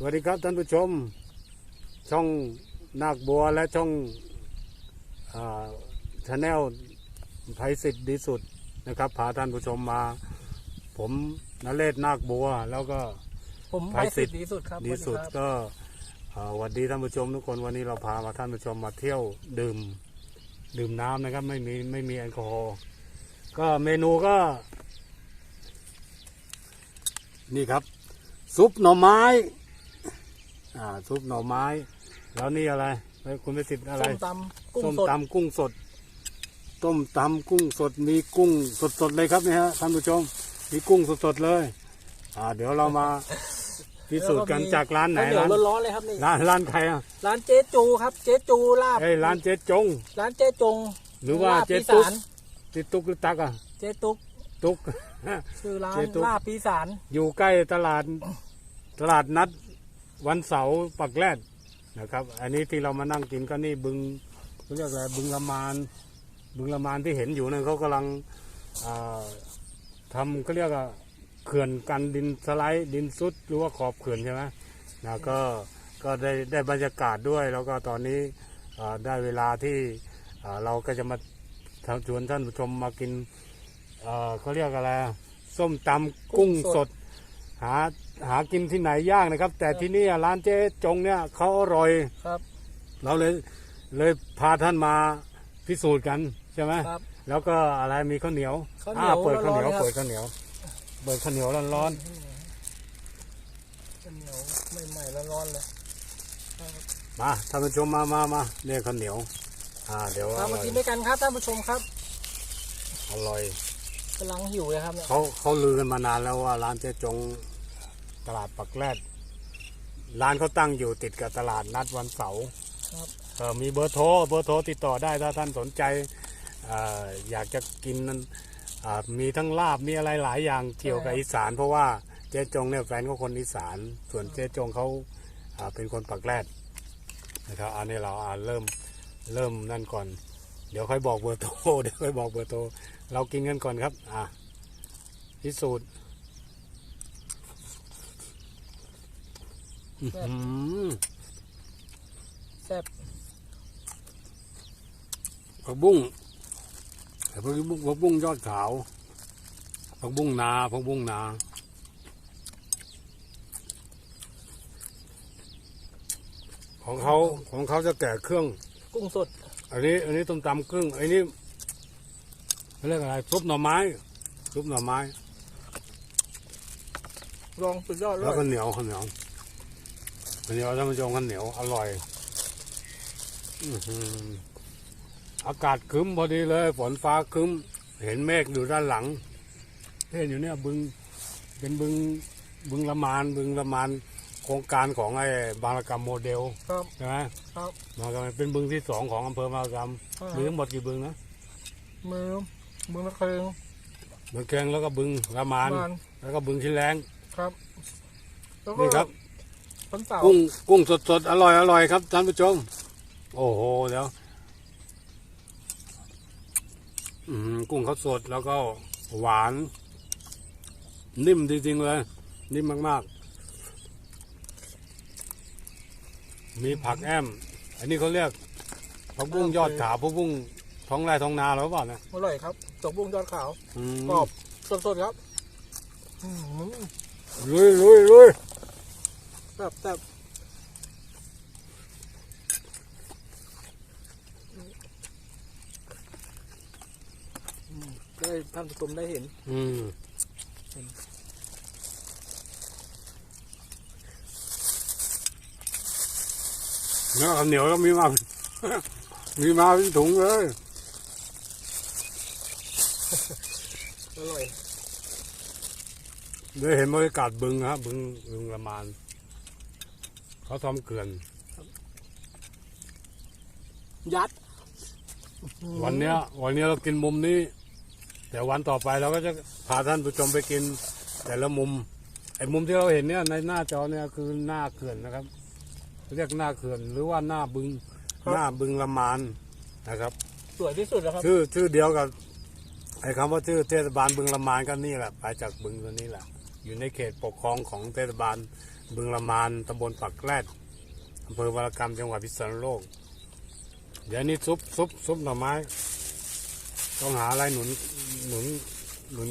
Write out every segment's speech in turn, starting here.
สวัสดีครับท่านผู้ชม ช่องนาคบัวและช่องชาแนลไพสิทธิ์ดีสุดนะครับพาท่านผู้ชมมา ผมนเรศนาคบัวแล้วก็ผมไพไพสิสิททธิ์ธิ์ดีสุดครับดีสุดสวัสครับก็เอ่อสวัสดีท่านผู้ชมทุกคนวันนี้เราพามาท่านผู้ชมมาเที่ยวดื่มดื่มน้ำนะครับ ไม่มีไม่มีแอลกอฮอล์ก็เมนูก็ นี่ครับ ซุปหน่อไม้ อ่าซุปหน่อไม้ แล้วนี่อะไรเฮ้ยคุณไปสิทธิ์อะไรส้มตำกุ้งส้มสดตำกุ้งสด ต้มตำกุ้งสดมีกุ้งสดๆเลยครับนี่ฮะท่านผู้ชมมีกุ้งสดๆเลย อ่า เดี๋ยวเรามาพิสูจน์กันจากร้านไหนข้าวเหนียร้าวนร้อนๆเลยครับนี่ร้านร้านใครอะร้านเจ๊จูครับ เจ๊จูลาบเอ้ยร้านเจ๊จง ร้านเจ๊จงหรือว่าลบเจ๊ปีตุ๊กสารเจ๊ตุ๊กหรือตักอะเจ๊ตุ๊กตุ๊กชื่อร้านเจ๊ตุ๊ก ลาบปีสารอยู่ใกล้ตลาด ตลาดนัด วันเสาร์ปักแรดนะครับ อันนี้ที่เรามานั่งกินก็นี่บึงเขาเรียกอะไรบึงละมาน บึงละมานที่เห็นอยู่นั่นเขากำลังทำเขาเรียกว่าเขื่อนกันดินสไลด์ดินซุดหรือว่าขอบเขื่อนใช่ไหมนะก็ก็ได้ได้บรรยากาศด้วย แล้วก็ตอนนี้ได้เวลาที่เราก็จะมาชวนท่านผู้ชมมากินเขาเรียกอะไรส้มตำกุ้งสด หา หากินที่ไหนยากนะครับ แต่ที่นี่ร้านเจ๊จงเนี่ยเขาอร่อย ครับ เราเลยเลยพาท่านมาพิสูจน์กันใช่ไหมครับแล้วก็อะไรมีข้าวเหนียวข้าวเหนียวอ่เปิดข้าวเหนียวร้อนๆครับเปิดข้าวเหนียวเปิดข้าวเหนียวร้อนข้าวเหนียวใหม่ๆร้อนๆเลยๆมาท่านผู้ชมมามามาเนี่ยข้าวเหนียว อ่าเดี๋ยวครับอมาร่อยกินด้วยกันครับท่านผู้ชมครับอร่อยกำลังหิวเลยครับเนี่ยเขาเขาลือกันมานานแล้วว่าร้านเจ๊จง ตลาดปักแรดร้านเขาตั้งอยู่ติดกับตลาดนัดวันเสาร์ครับเออมีเบอร์โทรเบอร์โทรติดต่อได้ถ้าท่านสนใจเอออยากจะกินนั้นอ่ามีทั้งลาบมีอะไรหลายอย่างเกี่ยวกับอีสาน เพราะว่าเจ๊จงเนี่ยแฟนเขาคนอีสาน ส่วนเจ๊จงเขาอ่าเป็นคนปักแรดนะครับอันนี้เราอ่าเริ่มเริ่มนั่นก่อน เดี๋ยวค่อยบอกเบอร์โทร เดี๋ยวค่อยบอกเบอร์โทร เรากินกันก่อนครับ อะพิสูจน์ อื้อหือแซ่บผักบุ้งผักบุ้งผักบุ้งยอดขาวผักบุ้งนาผักบุ้งนาของเขาของเขาจะแกะเครื่อง กุ้งสด อันนี้ อันนี้ต้มตำเครื่องอันนี้เขาเรียกอะไรซุปหน่อไม้ซุปหน่อไม้ลองสุดยอดเลแล้วยก็เหนียวข้าวเหนียว ข้าวเหนียวท่านผู้ชมข้าวเหนียวอร่อยอื้อหืออากาศครึ้มพอดีเลย ฝนฟ้าครึ้ม เห็นเมฆอยู่ด้านหลังเห็นอยู่เนี่ยบึงเป็นบึงบึงละมานบึงละมานโครงการของไอ้บางระกรรมโมเดลครับใช่ไหมครับบางระกรรมเป็นบึงที่สองของอำเภอบางระกรรมอ่ามีทั้งหมดกี่บึงนะมือมือตะเคียงบึงเกงแล้วก็บึงละมานมันแล้วก็บึงชิแรงครับแล้วก็นี่ครับ วันเสาร์กุ้งกุ้งสดสดๆอร่อยอร่อยครับท่านผู้ชม โอ้โหเดี๋ยวอืมกุ้งเขาสดแล้วก็หวาน นิ่มจริงๆเลย นิ่มมากๆ มีผักแอม อันนี้เขาเรียกผักบุ้งยอดขาวผักบุ้งท้องไร่ท้องนาหรือเปล่าเนี่ยอร่อยครับตกบุ้งยอดขาวอืมกรอบสดๆครับอืมลุยลุยลุย แซ่บแซ่บอืมได้ท่านผู้ชมได้เห็น อืมเนื้อข้าวเหนียวก็มีมา มีมาเป็นถุงเลย อร่อย ได้เห็นบรรยากาศบึงฮะบึงบึงละมาน เขาทำเขื่อน ยัดวันเนี้ย วันเนี้ยเรากินมุมนี้ แต่วันต่อไปเราก็จะพาท่านผู้ชมไปกิน แต่ละมุม ไอ้มุมที่เราเห็นเนี่ยในหน้าจอเนี่ยคือหน้าเขื่อนนะครับ เรียกหน้าเขื่อนหรือว่าหน้าบึง หน้าบึงละมานนะครับ สวยที่สุดแล้วครับ ชื่อชื่อเดียวกับไอ้คำว่าชื่อเทศบาลบึงละมานก็นี่แหละไปจากบึงตัวนี้แหละอยู่ในเขตปกครองของเทศบาล บึงละมานตำบลปักแรดอำเภอวรกรรมจังหวัดพิษณุโลก เดี๋ยวนี้ซุปซุปซุปหน่อไม้ ต้องหาอะไรหนุนหนุนหนุน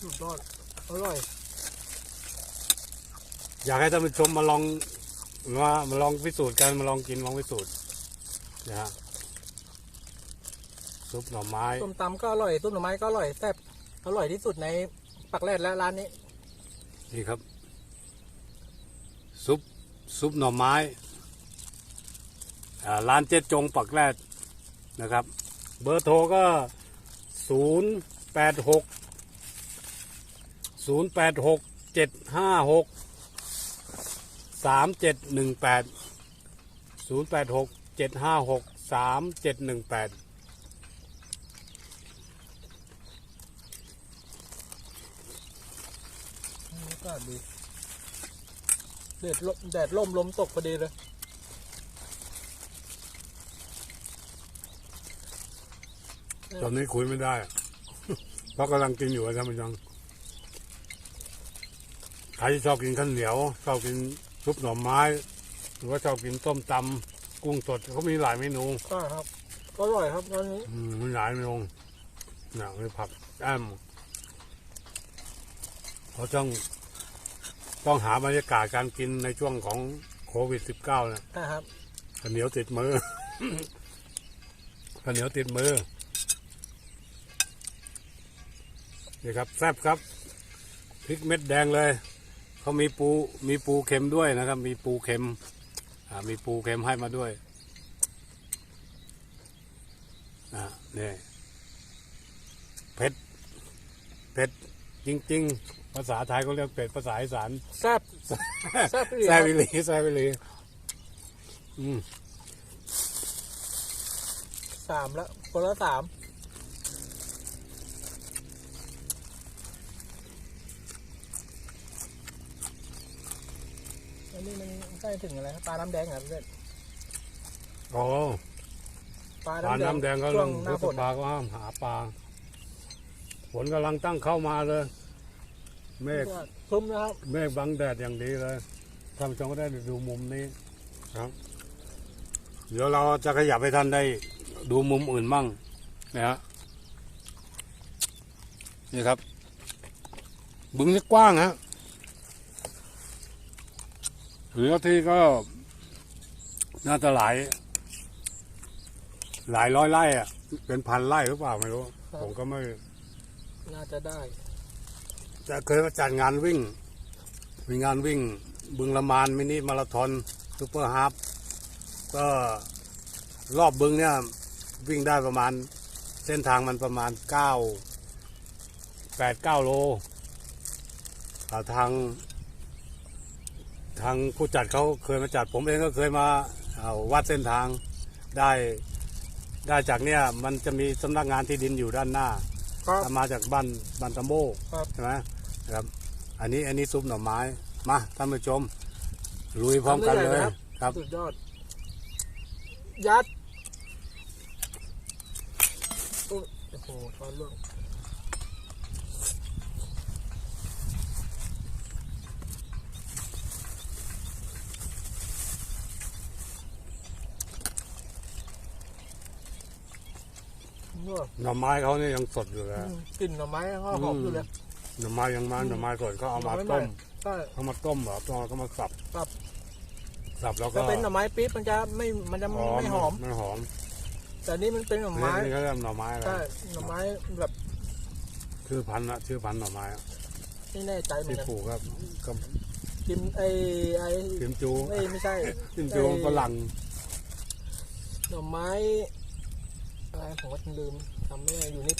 สุดยอดอร่อย อยากให้ท่านผู้ชมมาลองมามาลองพิสูจน์กันมาลองกินลองพิสูจน์นะฮะ ซุปหน่อไม้ซุปตำก็อร่อยซุปหน่อไม้ก็อร่อยแซ่บอร่อยที่สุดในปักแรดและร้านนี้ นี่ครับ ซุปซุปหน่อไม้ร้านเจ็ดจงปักแรดนะครับ เบอร์โทรก็ศูนย์แปดหกศูนย์แปดหกเจ็ดห้าหกสามเจ็ดหนึ่งแปดศูนย์แปดหกเจ็ดห้าหกสามเจ็ดหนึ่งแปดามเจ็ดหนึ่งแปดศูนย์แปดหกเจ็ดห้าหกสามเจ็ดหนึ่งแปดนี่ก็ดีแดดลมแดดล่มลมตกพอดีเลยตอนนี้คุยไม่ได้ เพราะกำลังกินอยู่อะท่านผู้ชมใครที่ชอบกินข้าวเหนียวชอบกินซุปหน่อไม้ หรือว่าชอบกินต้มตำกุ้งสดเขามีหลายเมนูก็ครับก็อร่อยครับร้านนี้อืมมีหลายเมนูเนี่ยมีผักแอมเขาต้อง ต้องหาบรรยากาศการกินในช่วงของโควิด -19 เนี่ยนะครับข้าวเหนียวติดมือ ข้าวเหนียวติดมือนี่ครับแซ่บครับพริกเม็ดแดงเลยเขามีปูมีปูเค็มด้วยนะครับ มีปูเค็มอ่ามีปูเค็มให้มาด้วยอ่าเนี่ยเผ็ดเผ็ด จริง ๆ ภาษาไทยเขาเรียกเผ็ดภาษาอีสานแซ่บแซ่บอีหลีแซ่บวิลีแซ่บวิลีอืมสามแล้วคนละสามอันนี้มันใกล้ถึงอะไรครับปลาน้ำแดงเหรอเพื่อนโอ้ปลาปลาน้ำแดงก็ช่ลวงงหพุน้าทฝธนปลาก็ห้ามหาปลา ฝนกำลังตั้งเข้ามาเลย เมฆครึ้มนะครับ เมฆบังแดดอย่างดีเลยท่านผู้ชมก็ได้ดูมุมนี้ครับ เดี๋ยวเราจะขยับให้ท่านได้ดูมุมอื่นมั่งนะฮะนี่ครับ บึงนี่กว้างฮะเหลือที่ก็น่าจะหลาย หลายร้อยไร่อะเป็นพันไร่หรือเปล่าไม่รู้ ผมก็ไม่ น่าจะได้ จะเคยมาจัดงานวิ่ง มีงานวิ่งบึงละมานมินิมาราธอนซูเปอร์ฮาฟก็รอบบึงเนี่ยวิ่งได้ประมาณ เส้นทางมันประมาณเก้าแปดเก้าโลทาง ทางผู้จัดเขาเคยมาจัดผมเองก็เคยมาาวัดเส้นทางได้ได้จากเนี่ยมันจะมีสำนักงานที่ดินอยู่ด้านหน้า ครับถ้ามาจากบ้านบ้านตะโมครับ ใช่ไหมนะครับ อันนี้อันนี้ซุปหน่อไม้มาท่านผู้ชมลุยพร้อมกันเลยครับสุดยอด ยัด โอ้โอ้โหตอนล่วง เนอะหน่อไม้เขาเนี่ยยังสดอยู่เลยอืมกลิ่นหน่อไม้ก็หอมอยู่เลยหน่อไม้ยังมาหน่อไม้สดเขาเอามาหน่อไต้มใช่เขามาต้มเหรอต้มแล้วก็มาสับครับสับแล้วก็ถ้าเป็นหน่อไม้ปี๊บมันจะไม่มันจะไม่หอมไม่หอม แต่นี่มันเป็นหน่อไม้นี่เขาเรียกหน่อไม้อะไรใช่หน่อไม้แบบชื่อพันธุ์อะชื่อพันธุ์หน่อไม้อะไม่แน่ใจเหมือที่นกันปลูกครับก็กินไอ้ไอ้กิมจูไอ้ไม่ใช่กิมจูฝรั่งหน่อไม้ อะไรผมก็ลืมจำไม่ได้อยู่นิด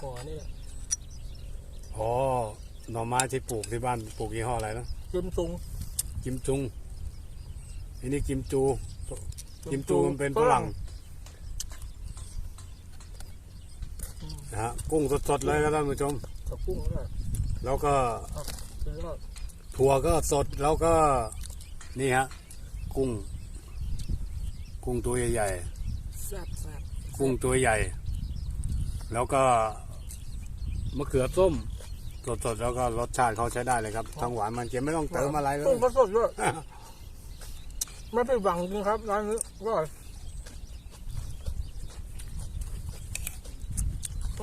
หัวนี่แหละอ๋อหน่อไม้ที่ปลูกที่บ้านปลูกยี่ห้ออะไรนะจิมซุงกิมจุงอันนี้กิมจู กิมจูมันเป็นฝรั่งนะฮะกุ้งสดๆเลยครับท่านผู้ชมกับกุ้งและแล้วก็ถั่วก็สดแล้วก็นี่ฮะกุ้ง กุ้งตัวใหญ่แซ่บแซ่บ กุ้งตัวใหญ่ แล้วก็มะเขือส้มสดๆแล้วก็รสชาติเขาใช้ได้เลยครับทั้งหวานมันเค็มไม่ต้องเติมอะไรเลต้ยมก็สดด้วย ไม่ผิดหวังจริงครับร้านนี้ก็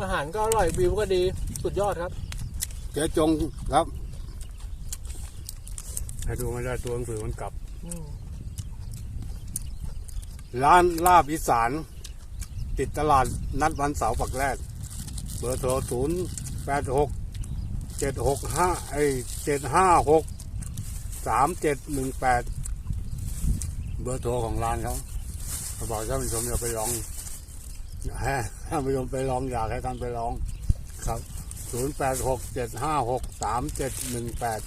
อาหารก็อร่อยวิวก็ดีสุดยอดครับ เจ๊จงครับ ให้ดูไม่ได้ตัวหนังสือมันกลับอืมร้านลาบอีสาน ติดตลาดนัดวันเสาร์ปักแรก เบอร์โทรศูนย์แปดหกเจ็ดหกห้าไอเจ็ดห้าหกสามเจ็ดหนึ่งแปดเบอร์โทรของร้านเขาเขาบอกท่านผู้ชมอย่าไปลองให้ท่านผู้ชมไปลองอยากให้ท่านไปลองครับศูนย์แปดหกเจ็ดห้าหกสามเจ็ดหนึ่งแปด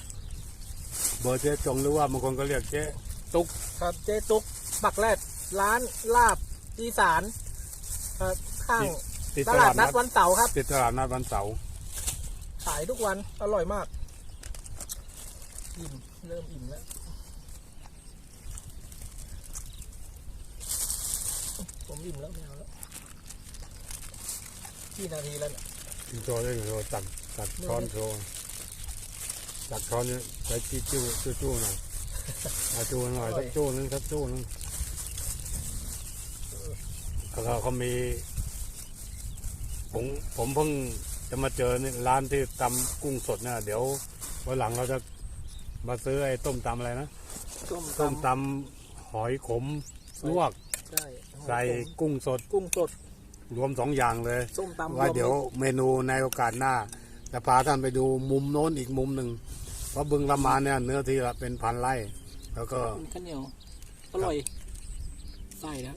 เบอร์เจ๊จงหรือว่าบางคนก็เรียกเจ๊ตุ๊กครับเจ๊ตุ๊กปักแรดร้านลาบอีสาน ครับข้างติดตตลาลาดดนันัดดวันเสาร์ครับ ติดตลาดนัดวันเสาร์ขายทุกวัน อร่อยมาก อิ่ม เริ่มอิ่มแล้ว ผมอิ่มแล้วไม่เอาแล้วกี่นาทีแล้วเนี่ย โชว์ได้โชว์ตักตักช้อนโชว์ตักช้อนเนี่ยใช้จี้จู้จู้จู้หน่อยเอาจู้หน่อยสักจู้นึงสักจู้นึง แล้วก็เขามีผมผมเพิ่งจะมาเจอนี่ร้านที่ตำกุ้งสดเนี่ยเดี๋ยววันหลังเราจะมาซื้อไอ้ต้มตำอะไรนะส้มต้มตตำหอยขมลวกำใช่ใส่กุ้งสดกุ้งสด รวมสองอย่างเลยส้มตำว่ารมเดี๋ยวเมนูในโอกาสหน้า จะพาท่านไปดูมุมโน้นอีกมุมหนึ่งเพราะบึงละมานเนี่ยเนื้อที่ละเป็นพันไร่ แล้วก็เป็นข้าวเหนียวอร่อยใส่แล้ว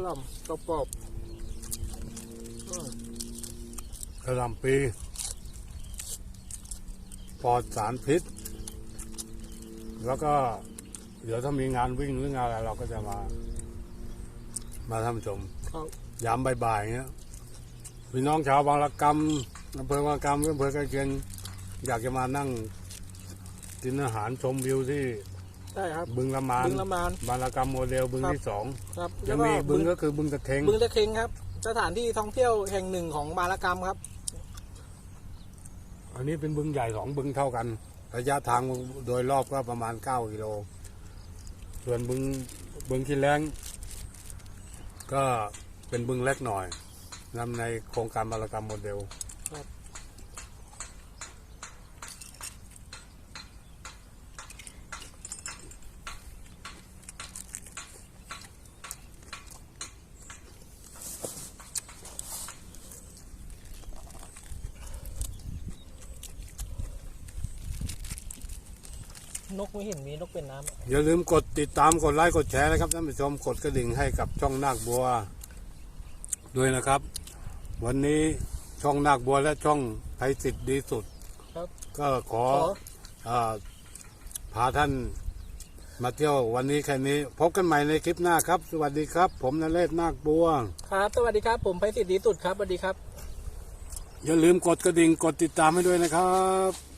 ระหล่ำกระปอบอืมกระหลำปีปลอดสารพิษ แล้วก็ เดี๋ยวถ้ามีงานวิ่งหรืองานอะไรเราก็จะมา มาท่านผู้ชม ครับยามบ่ายๆเงี้ยพี่น้องชาวบางระกรรมอำเภอบางระกรรมอำเภอใกล้เคียงอยากจะมานั่งกินอาหารชมวิวที่ ใช่ครับ บึงละมานบึงละมานบางระกรรมโมเดลบึงครับที่สองครับยังมีอีกบึงก็คือบึงตะเคงบึงตะเคงครับ สถานที่ท่องเที่ยวแห่งหนึ่งของบารกรรมครับ อันนี้เป็นบึงใหญ่สองบึงเท่ากัน ระยะทางโดยรอบก็ประมาณเก้ากิโล ส่วนบึงบึงที่แรงก็เป็นบึงเล็กหน่อยนำในโครงการบารกรรมโมเดล นกไม่เห็นมีนกเป็นน้ำอย่าลืมกดติดตามกดไลค์กดแชร์นะครับท่านผู้ชมกดกระดิ่งให้กับช่องนาคบัว ด้วยนะครับ วันนี้ช่องนาคบัวและช่องไทยสิทธิ์ดีสุด ครับ ก็ขอขออ่าพาท่านมาเที่ยววันนี้แค่นี้ พบกันใหม่ในคลิปหน้าครับ สวัสดีครับ ผมนเรศนาคบัว ครับ สวัสดีครับ ผมไพศิษฐ์ดีสุดครับสวัสดีครับ อย่าลืมกดกระดิ่งกดติดตามให้ด้วยนะครับ